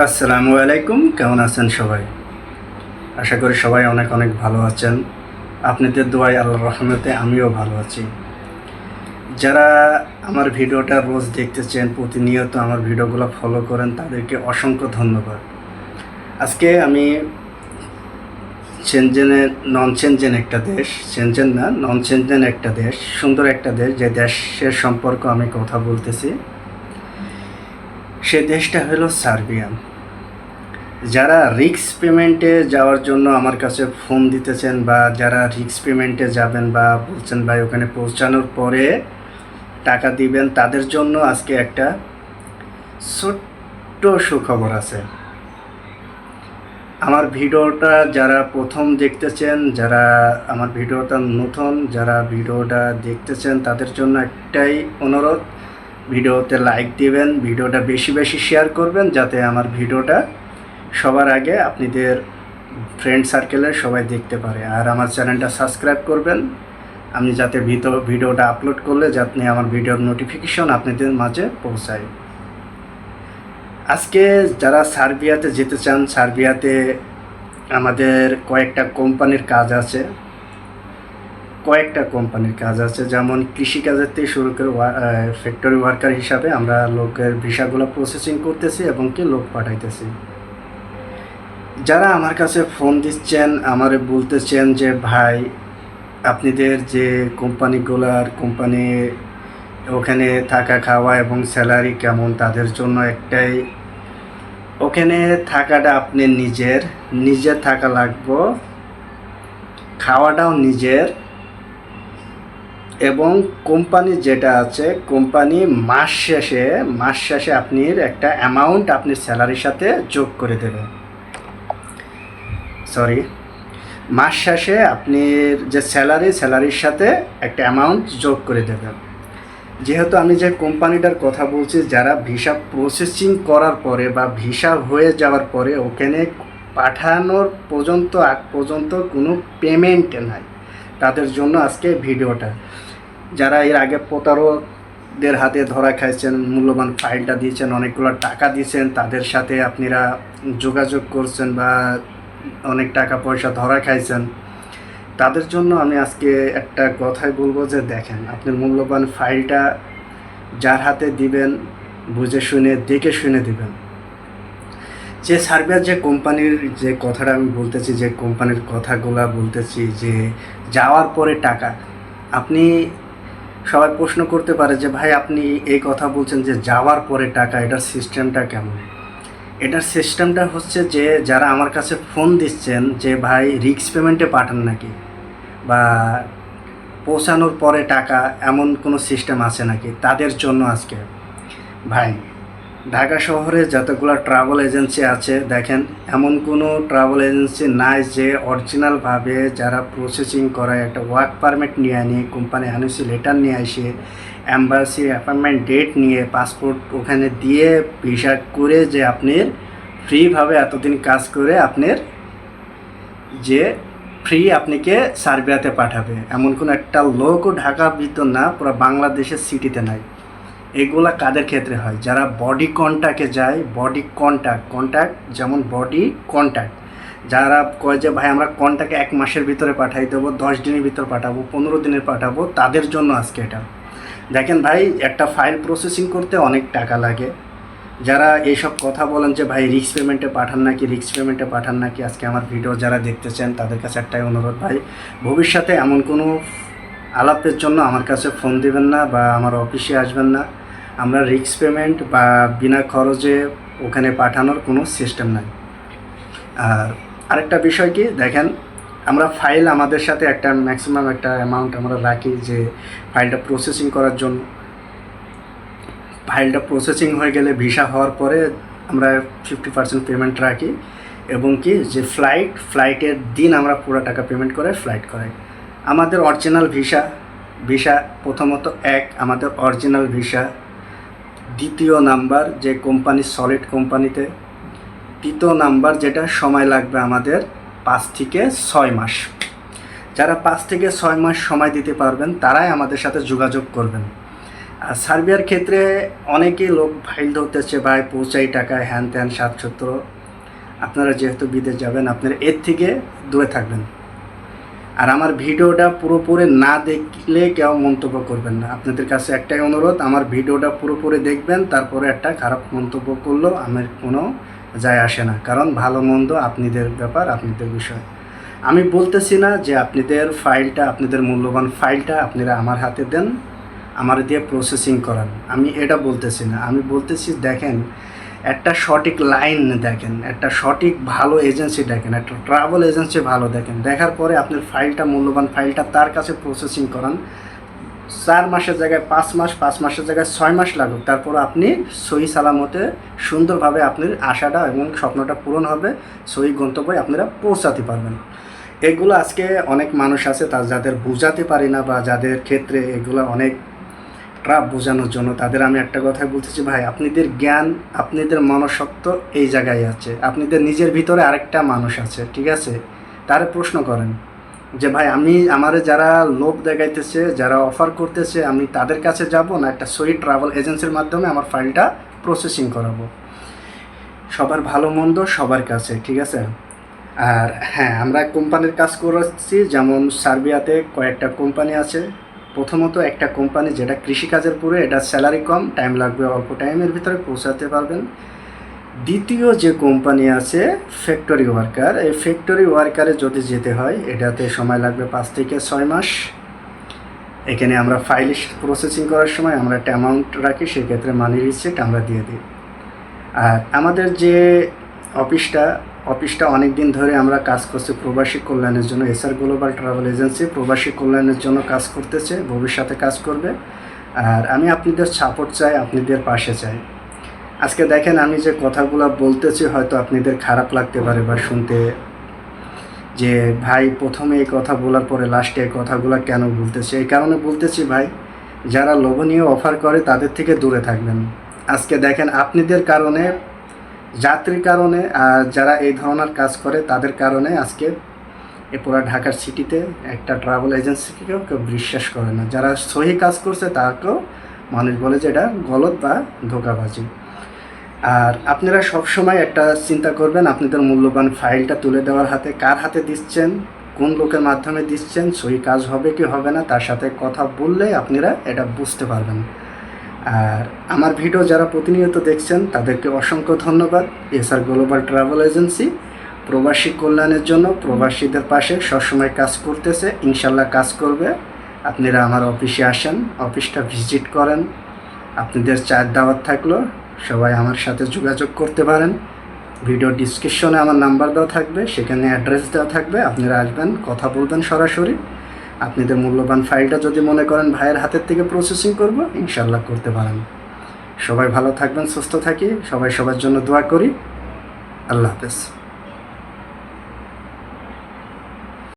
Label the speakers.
Speaker 1: আসসালামু আলাইকুম, কেমন আছেন সবাই? আশা করি সবাই অনেক অনেক ভালো আছেন। আপনাদের দোয়াই আল্লাহ রহমতে আমিও ভালো আছি। যারা আমার ভিডিওটা রোজ দেখতেছেন, প্রতিনিয়ত আমার ভিডিওগুলো ফলো করেন, তাদেরকে অসংখ্য ধন্যবাদ। আজকে আমি চেনজেনের নন চেনজেন একটা দেশ চেনজেন না নন চেনজেন একটা দেশ, সুন্দর একটা দেশ, যে দেশের সম্পর্ক আমি কথা বলতেছি। সে দেশটা হলো সার্বিয়া। যারা রিক্স পেমেন্টে যাওয়ার জন্য আমার কাছে ফোন দিতেছেন বা যারা রিক্স পেমেন্টে যাবেন বা বলছেন, ভাই, ওখানে পৌঁছানোর পরে টাকা দিবেন, তাদের জন্য আজকে একটা ছোট্ট সুখবর আছে। আমার ভিডিওটা যারা প্রথম দেখতেছেন, যারা আমার ভিডিওটা নতুন, যারা ভিডিওটা দেখতেছেন, তাদের জন্য একটাই অনুরোধ ভিডিওতে লাইক দিবেন, ভিডিওটা বেশি বেশি শেয়ার করবেন যাতে আমার ভিডিওটা সবার আগে আপনাদের ফ্রেন্ড সার্কেলে সবাই দেখতে পারে। আর আমার চ্যানেলটা সাবস্ক্রাইব করবেন। আমি যাতে ভিডিও ভিডিওটা আপলোড করলে যাতে আমার ভিডিওর নোটিফিকেশন আপনাদের মাঝে পৌঁছায়। আজকে যারা সার্বিয়াতে যেতে চান, সার্বিয়াতে আমাদের কয়েকটা কোম্পানির কাজ আছে। কয়েকটা কোম্পানির কাজ আছে। যেমন কৃষিকাজের থেকে শুরু করে ফ্যাক্টরি ওয়ার্কার হিসাবে আমরা লোকের ভিসাগুলো প্রসেসিং করতেছি এবং কি লোক পাঠাইতেছি। যারা আমার কাছে ফোন দিচ্ছেন, আমার বলতেছেন যে, ভাই, আপনাদের যে কোম্পানিগুলার কোম্পানি ওখানে থাকা খাওয়া এবং স্যালারি কেমন, তাদের জন্য একটাই, ওখানে থাকাটা আপনি নিজের নিজের থাকা লাগবো, খাওয়াটাও নিজের এবং কোম্পানি যেটা আছে, কোম্পানি মাস শেষে মাস শেষে আপনি একটা অ্যামাউন্ট আপনি স্যালারির সাথে যোগ করে দেবে সরি মাস শেষে আপনি যে স্যালারি স্যালারির সাথে একটা অ্যামাউন্ট যোগ করে দেবেন। যেহেতু আমি যে কোম্পানিটার কথা বলছি, যারা ভিসা প্রসেসিং করার পরে বা ভিসা হয়ে যাওয়ার পরে ওখানে পাঠানোর পর্যন্ত আগ পর্যন্ত কোনো পেমেন্ট নাই। তাদের জন্য আজকে ভিডিওটা। যারা এর আগে প্রতারকদের হাতে ধরা খাইছেন, মূল্যবান ফাইলটা দিয়েছেন, অনেকগুলো টাকা দিয়েছেন, তাদের সাথে আপনারা যোগাযোগ করছেন বা অনেক টাকা পয়সা ধরা খাইছেন, তাদের জন্য আমি আজকে একটা কথাই বলব যে দেখেন, আপনি মূল্যবান ফাইলটা যার হাতে দিবেন, বুঝে শুনে, দেখে শুনে দিবেন। যে সার্বিয়ার যে কোম্পানির যে কথাটা আমি বলতেছি, যে কোম্পানির কথাগুলা বলতেছি যে যাওয়ার পরে টাকা, আপনি সবাই প্রশ্ন করতে পারে যে, ভাই, আপনি এই কথা বলছেন যে যাওয়ার পরে টাকা, এটার সিস্টেমটা কেমন? এটার সিস্টেমটা হচ্ছে যে, যারা আমার কাছে ফোন দিচ্ছেন যে, ভাই রিক্স পেমেন্টে পাঠান নাকি? বা পৌঁছানোর পরে টাকা, এমন কোনো সিস্টেম আছে নাকি? তাদের জন্য আজকে। ভাই ঢাকা শহরে যতগুলো ট্রাভেল এজেন্সি আছে, দেখেন, এমন কোনো ট্রাভেল এজেন্সি নাই যে অরিজিনালভাবে যারা প্রসেসিং করে একটা ওয়ার্ক পারমিট নিয়ে আনি কোম্পানি আনুসি লেটার নিয়ে আসে অ্যাম্বাসি অ্যাপয়েন্টমেন্ট ডেট নিয়ে পাসপোর্ট ওখানে দিয়ে ভিসা করে যে আপনার ফ্রিভাবে এতদিন কাজ করে আপনার যে ফ্রি আপনাকে সার্বিয়াতে পাঠাবে। এমন কোনো একটা লোকও ঢাকা ভিতর না, পুরো বাংলাদেশের সিটিতে নাই। এগুলা কাদের ক্ষেত্রে হয়? যারা বডি কন্ট্যাক্টে যায় বডি কন্ট্যাক্ট কন্ট্যাক্ট যেমন বডি কন্ট্যাক্ট যারা কয় যে, ভাই, আমরা কন্ট্যাক্ট এক মাসের ভিতরে পাঠাই দেবো, দশ দিনের ভিতরে পাঠাবো, পনেরো দিনের পাঠাবো, তাদের জন্য আজকে এটা। দেখেন ভাই, একটা ফাইল প্রসেসিং করতে অনেক টাকা লাগে। যারা এইসব কথা বলেন যে, ভাই রিক্স পেমেন্টে পাঠান নাকি রিক্স পেমেন্টে পাঠান নাকি? আজকে আমার ভিডিও যারা দেখতেছেন, তাদের কাছে একটাই অনুরোধ ভাই, ভবিষ্যতে এমন কোনো আলাপের জন্য আমার কাছে ফোন দিবেন না বা আমার অফিসে আসবেন না। আমরা রিক্স পেমেন্ট বা বিনা খরচে ওখানে পাঠানোর কোনো সিস্টেম নাই। আর আরেকটা বিষয় কি, দেখেন, আমরা ফাইল আমাদের সাথে একটা ম্যাক্সিমাম একটা অ্যামাউন্ট আমরা রাখি যে ফাইলটা প্রসেসিং করার জন্য। ফাইলটা প্রসেসিং হয়ে গেলে ভিসা হওয়ার পরে আমরা ফিফটি পার্সেন্ট পেমেন্ট রাখি এবং কি, যে ফ্লাইট ফ্লাইটের দিন আমরা পুরো টাকা পেমেন্ট করে ফ্লাইট করাই। আমাদের অরিজিনাল ভিসা ভিসা প্রথমত এক, আমাদের অরিজিনাল ভিসা দ্বিতীয় নাম্বার যে কোম্পানি সলিড কোম্পানিতে, তৃতীয় নাম্বার যেটা, সময় লাগবে আমাদের পাঁচ থেকে ছয় মাস। যারা পাঁচ থেকে ছয় মাস সময় দিতে পারবেন, তারাই আমাদের সাথে যোগাযোগ করবেন। আর সার্বিয়ার ক্ষেত্রে অনেকেই লোক ফাইল ধরতেছে, ভাই, পৌঁছাই টাকায় হ্যান ত্যান সাতসত্তর। আপনারা যেহেতু বিদেশ যাবেন, আপনারা এর থেকে দূরে থাকবেন। আর আমার ভিডিওটা পুরোপুরি না দেখলে কেউ মন্তব্য করবেন না। আপনাদের কাছে একটাই অনুরোধ, আমার ভিডিওটা পুরোপুরি দেখবেন, তারপরে একটা খারাপ মন্তব্য করলেও আমার কোনো যায় আসে না। কারণ ভালো মন্দ আপনাদের ব্যাপার, আপনাদের বিষয়। আমি বলতেছি না যে আপনাদের ফাইলটা, আপনাদের মূল্যবান ফাইলটা আপনারা আমার হাতে দেন, আমার দিয়ে প্রসেসিং করান। আমি এটা বলতেছি না। আমি বলতেছি, দেখেন একটা সঠিক লাইন দেখেন, একটা সঠিক ভালো এজেন্সি দেখেন, একটা ট্রাভেল এজেন্সি ভালো দেখেন। দেখার পরে আপনার ফাইলটা, মূল্যবান ফাইলটা তার কাছে প্রসেসিং করান। চার মাসের জায়গায় পাঁচ মাস, পাঁচ মাসের জায়গায় ছয় মাস লাগুক। তারপর আপনি সহি সালামতে সুন্দরভাবে আপনার আশাটা এবং স্বপ্নটা পূরণ হবে, সহি গন্তব্যে আপনারা পৌঁছাতে পারবেন। এগুলো আজকে অনেক মানুষ আছে তার যাদের বোঝাতে পারি না বা যাদের ক্ষেত্রে এগুলো অনেক ট্রাপ বোঝানোর জন্য তাদের আমি একটা কথাই বলতেছি, ভাই, আপনাদের জ্ঞান, আপনাদের মনসত্ব এই জায়গায় আছে। আপনাদের নিজের ভিতরে আরেকটা মানুষ আছে, ঠিক আছে? তারে প্রশ্ন করেন যে, ভাই, আমি, আমারে যারা লোভ দেখাইতেছে, যারা অফার করতেছে, আমি তাদের কাছে যাব না একটা সই ট্রাভেল এজেন্সির মাধ্যমে আমার ফাইলটা প্রসেসিং করাবো? সবার ভালো মন্দ সবার কাছে, ঠিক আছে? আর হ্যাঁ আমরা কোম্পানির কাজ করেছি যেমন সার্বিয়াতে কয়েকটা কোম্পানি আছে প্রথমত একটা কোম্পানি যেটা কৃষিকাজের পুরো, এটা স্যালারি কম টাইম লাগবে অল্প টাইমের ভিতরে পৌঁছাতে পারবেন। দ্বিতীয় যে কোম্পানি আছে ফ্যাক্টরি ওয়ার্কার এই ফ্যাক্টরি ওয়ার্কারে যদি যেতে হয়, এটাতে সময় লাগবে পাঁচ থেকে ছয় মাস। এখানে আমরা ফাইল প্রসেসিং করার সময় আমরা একটা অ্যামাউন্ট রাখি, সেক্ষেত্রে মানি রিসিট আমরা দিয়ে দিই। আর আমাদের যে অফিসটা অফিসটা অনেক দিন ধরে আমরা কাজ করছি প্রবাসী কল্যাণের জন্য। এসআর গ্লোবাল ট্রাভেল এজেন্সি প্রবাসী কল্যাণের জন্য কাজ করতেছে, ভবিষ্যতে কাজ করবে। আর আমি আপনাদের সাপোর্ট চাই, আপনাদের পাশে চাই। আজকে দেখেন আমি যে কথাগুলো বলতেছি, হয়তো আপনাদের খারাপ লাগতে পারে বা শুনতে। যে ভাই, প্রথমে এই কথা বলার পরে লাস্টে এই কথাগুলো কেন বলতেছে? এই কারণে বলতেছি ভাই, যারা লোভনীয় অফার করে তাদের থেকে দূরে থাকবেন। আজকে দেখেন আপনাদের কারণে যাত্রীর কারণে, আর যারা এই ধরনের কাজ করে, তাদের কারণে আজকে এ পুরো ঢাকার সিটিতে একটা ট্রাভেল এজেন্সিকেও কেউ বিশ্বাস করে না। যারা সহি কাজ করছে, তাকেও মানুষ বলে যে এটা গলত বা ধোকাবাজি। আর আপনারা সবসময় একটা চিন্তা করবেন, আপনাদের মূল্যবান ফাইলটা তুলে দেওয়ার হাতে, কার হাতে দিচ্ছেন, কোন লোকের মাধ্যমে দিচ্ছেন, সহি কাজ হবে কি হবে না, তার সাথে কথা বললে আপনারা এটা বুঝতে পারবেন। আর আমার ভিডিও যারা প্রতিনিয়ত দেখছেন, তাদেরকে অসংখ্য ধন্যবাদ। এসআর গ্লোবাল ট্রাভেল এজেন্সি প্রবাসী কল্যাণের জন্য প্রবাসীদের পাশে সবসময় কাজ করতেছে, ইনশাল্লাহ কাজ করবে। আপনারা আমার অফিসে আসেন, অফিসটা ভিজিট করেন। আপনাদের চায়ের দাওয়াত থাকল, সবাই আমার সাথে যোগাযোগ করতে পারেন। ভিডিও ডিসক্রিপশনে আমার নাম্বার দেওয়া থাকবে, সেখানে অ্যাড্রেস দেওয়া থাকবে, আপনারা আসবেন, কথা বলবেন সরাসরি। আপনাদের মূল্যবান ফাইলটা যদি মনে করেন ভাইয়ের হাতের থেকে প্রসেসিং করব ইনশাল্লাহ করতে পারেন। সবাই ভালো থাকবেন, সুস্থ থাকি। সবাই সবার জন্য দোয়া করি। আল্লাহ হাফেজ।